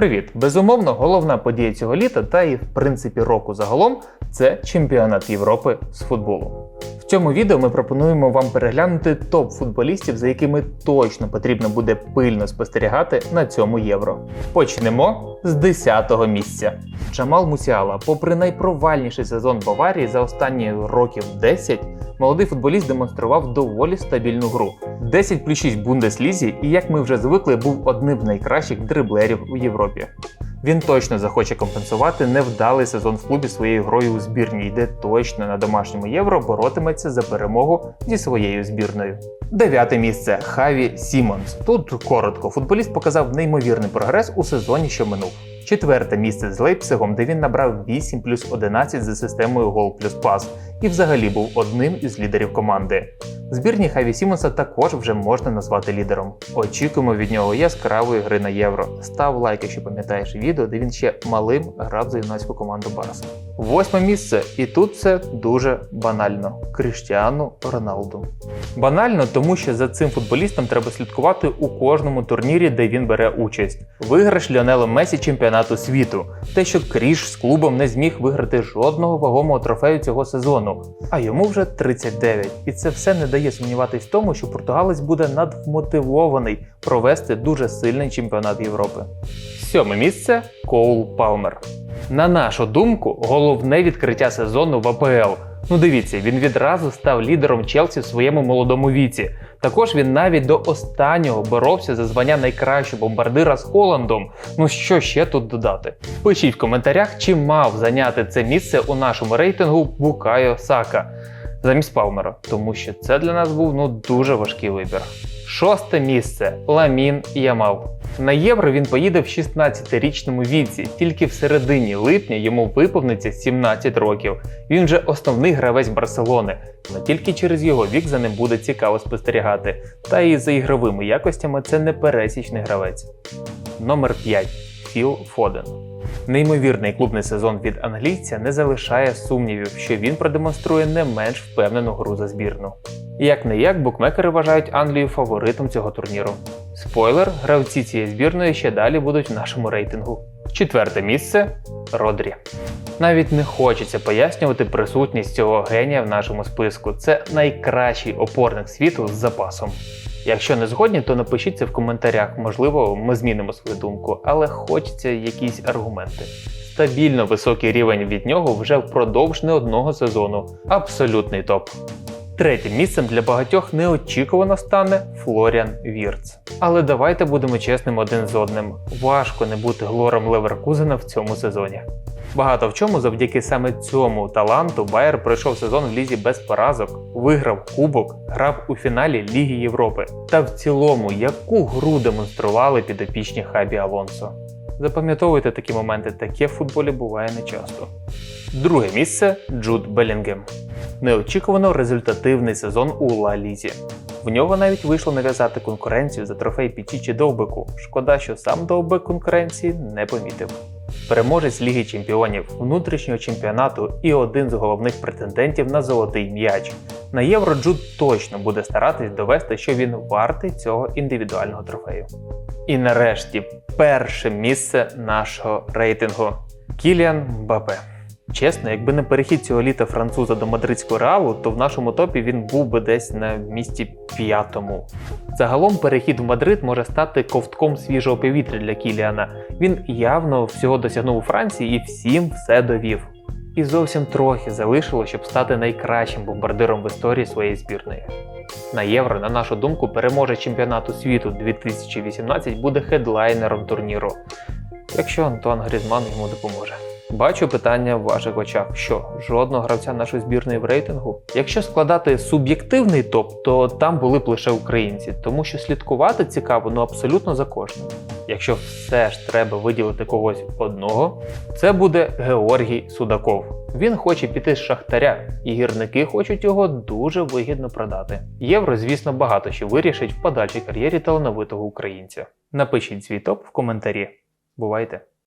Привіт! Безумовно, головна подія цього літа та і в принципі року загалом це чемпіонат Європи з футболу. В цьому відео ми пропонуємо вам переглянути топ футболістів, за якими точно потрібно буде пильно спостерігати на цьому євро. Почнемо з 10-го місця. Джамал Мусіала, попри найпровальніший сезон Баварії за останні років 10, молодий футболіст демонстрував доволі стабільну гру. 10 плюс 6 в Бундеслізі, і як ми вже звикли, був одним з найкращих дриблерів у Європі. Він точно захоче компенсувати невдалий сезон в клубі своєю грою у збірній, де точно на домашньому євро боротиметься за перемогу зі своєю збірною. Дев'яте місце Хаві Сімонс. Тут коротко, футболіст показав неймовірний прогрес у сезоні, що минув. Четверте місце з Лейпцигом, де він набрав 8 плюс 11 за системою гол плюс пас і взагалі був одним із лідерів команди. Збірні Хаві Сімонса також вже можна назвати лідером. Очікуємо від нього яскравої гри на євро. Став лайк, якщо пам'ятаєш відео, де він ще малим грав за юнацьку команду Барса. Восьме місце, і тут це дуже банально. Кріштіану Роналду. Банально, тому що за цим футболістом треба слідкувати у кожному турнірі, де він бере участь. Виграш Ліонелом Месі чемпіонату світу. Те, що Кріш з клубом не зміг виграти жодного вагомого трофею цього сезону, а йому вже 39. І це все не дає сумніватись в тому, що португалець буде надвмотивований провести дуже сильний чемпіонат Європи. Сьоме місце Коул Палмер. На нашу думку, головне відкриття сезону в АПЛ. Ну дивіться, він відразу став лідером Челсі в своєму молодому віці. Також він навіть до останнього боровся за звання найкращого бомбардира з Холландом. Ну що ще тут додати? Пишіть в коментарях, чи мав зайняти це місце у нашому рейтингу Букайо Сака замість Палмера, тому що це для нас був ну дуже важкий вибір. Шосте місце Ламін Ямал. На євро він поїде в 16-річному віці. Тільки в середині липня йому виповниться 17 років. Він вже основний гравець Барселони. Але тільки через його вік за ним буде цікаво спостерігати. Та і за ігровими якостями це не пересічний гравець. Номер 5. Філ Фоден. Неймовірний клубний сезон від англійця не залишає сумнівів, що він продемонструє не менш впевнену гру за збірну. Як не як, букмекери вважають Англію фаворитом цього турніру. Спойлер, гравці цієї збірної ще далі будуть в нашому рейтингу. Четверте місце Родрі. Навіть не хочеться пояснювати присутність цього генія в нашому списку. Це найкращий опорник світу з запасом. Якщо не згодні, то напишіть це в коментарях. Можливо, ми змінимо свою думку, але хочеться якісь аргументи. Стабільно високий рівень від нього вже впродовж не одного сезону. Абсолютний топ. Третім місцем для багатьох неочікувано стане Флоріан Вірц. Але давайте будемо чесним один з одним. Важко не бути глором Леверкузена в цьому сезоні. Багато в чому завдяки саме цьому таланту Байер пройшов сезон в лізі без поразок, виграв кубок, грав у фіналі Ліги Європи. Та в цілому, яку гру демонстрували підопічні Хабі Алонсо. Запам'ятовуйте такі моменти, таке в футболі буває нечасто. Друге місце Джуд Белінгем. Неочікувано результативний сезон у Ла Лізі. В нього навіть вийшло нав'язати конкуренцію за трофей Пічічі Довбику. Шкода, що сам Довбик конкуренції не помітив. Переможець Ліги Чемпіонів, внутрішнього чемпіонату і один з головних претендентів на золотий м'яч. На євро Джуд точно буде старатись довести, що він вартий цього індивідуального трофею. І нарешті перше місце нашого рейтингу Кіліан Бапе. Чесно, якби не перехід цього літа француза до мадридського реалу, то в нашому топі він був би десь на місці п'ятому. Загалом перехід в Мадрид може стати ковтком свіжого повітря для Кіліана. Він явно всього досягнув у Франції і всім все довів. І зовсім трохи залишило, щоб стати найкращим бомбардиром в історії своєї збірної. На євро, на нашу думку, переможе чемпіонату світу 2018 буде хедлайнером турніру, якщо Антуан Грізман йому допоможе. Бачу питання в ваших очах, що жодного гравця нашої збірної в рейтингу. Якщо складати суб'єктивний топ, то там були б лише українці, тому що слідкувати цікаво ну абсолютно за кожним. Якщо все ж треба виділити когось одного, це буде Георгій Судаков. Він хоче піти з шахтаря, і гірники хочуть його дуже вигідно продати. Євро, звісно, багато що вирішить в подальшій кар'єрі талановитого українця. Напишіть свій топ в коментарі. Бувайте!